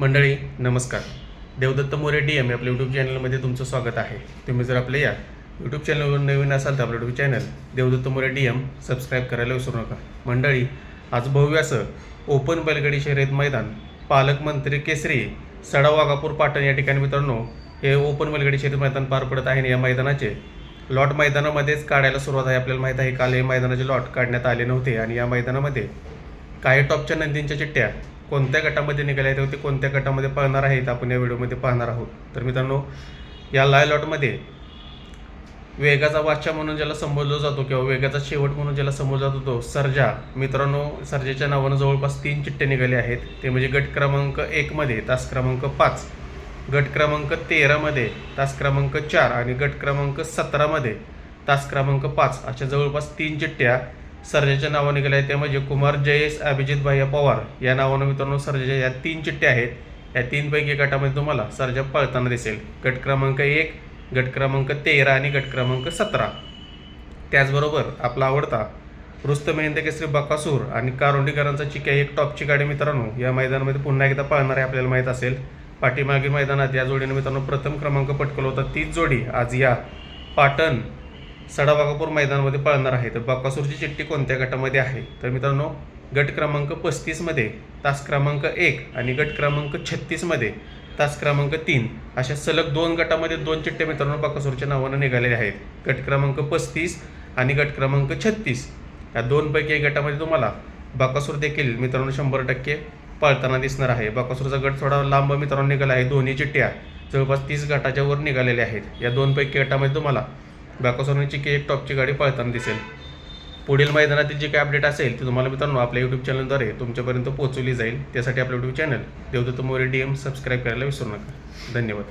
मंडळी नमस्कार. Devdatta More D M आपल्या यूट्यूब चॅनलमध्ये तुमचं स्वागत आहे. तुम्ही जर आपल्या या यूट्यूब चॅनलवर नवीन असाल तर आपलं YouTube channel Devdatta More D M subscribe करायला विसरू नका. मंडळी आज भव्य असं ओपन बैलगाडी शर्यत मैदान पालकमंत्री केसरी सडा वाघापूर पाटण या ठिकाणी मित्रांनो हे ओपन बैलगाडी शर्यत मैदान पार पडत आहे आणि या मैदानाचे लॉट मैदानामध्येच काढायला सुरुवात आहे. आपल्याला माहीत आहे काल हे मैदानाचे लॉट काढण्यात आले नव्हते आणि या मैदानामध्ये काही टॉपच्या नंदींच्या चिठ्ठ्या कोणत्या गटामध्ये निघाले आहेत ते कोणत्या गटामध्ये पाहणार आहेत आपण या व्हिडिओमध्ये पाहणार आहोत. तर मित्रांनो या लाय लॉटमध्ये वेगाचा वाचा म्हणून ज्याला संबोधला जातो किंवा वेगाचा शेवट म्हणून ज्याला संबोधला जातो होतो सर्जा. मित्रांनो सर्जेच्या नावानं जवळपास तीन चिठ्ठे निघाले आहेत. ते म्हणजे गट क्रमांक एकमध्ये तास क्रमांक पाच गट क्रमांक तेरामध्ये तास क्रमांक चार आणि गट क्रमांक सतरामध्ये तास क्रमांक पाच अशा जवळपास तीन चिठ्ठ्या सर्जाच्या नावाने निघाल्या आहे. ते म्हणजे कुमार जयेश अभिजित भाई पवार या नावानं मित्रांनो सर्जाच्या या तीन चिठ्ठ्या आहेत. या तीनपैकी गटामध्ये तुम्हाला सर्जा पळताना दिसेल. गट क्रमांक एक गट क्रमांक तेरा आणि गट क्रमांक सतरा. त्याचबरोबर आपला आवडता रुस्त मेहंद केसरी बकासूर आणि कारुंडीकरांचा चिक्या एक टॉपची गाडी मित्रांनो या मैदानामध्ये पुन्हा एकदा पळणार आहे आपल्याला माहीत असेल. पाठीमागील मैदानात या जोडीने मित्रांनो प्रथम क्रमांक पटकवला होता. तीच जोडी आज या पाटण सडाबागापूर मैदानामध्ये पळणार आहे. तर बकासूरची चिठ्ठी कोणत्या गटामध्ये आहे? तर मित्रांनो गट क्रमांक पस्तीसमध्ये तास क्रमांक एक आणि गट क्रमांक छत्तीसमध्ये तास क्रमांक तीन अशा सलग दोन गटामध्ये दोन चिठ्ठे मित्रांनो बकासूरच्या नावानं निघालेले आहेत. गट क्रमांक पस्तीस आणि गट क्रमांक छत्तीस. या दोनपैकी एक गटामध्ये तुम्हाला बकासूर देखील मित्रांनो शंभर टक्के पळताना दिसणार आहे. बकासूरचा गट थोडा लांब मित्रांनो निघाला आहे. दोन्ही चिठ्ठ्या जवळपास तीस गटाच्या वर निघालेल्या आहेत. या दोनपैकी गटामध्ये तुम्हाला बॅकोसोनीची की एक टॉपची गाडी पळताना दिसेल. पुढील मैदानातील जी काही अपडेट असेल ती तुम्हाला मित्रांनो आपल्या यूट्यूब चॅनलद्वारे तुमच्यापर्यंत पोहोचवली जाईल. त्यासाठी आपलं YouTube channel Devdatta More D M subscribe करायला विसरू नका. धन्यवाद.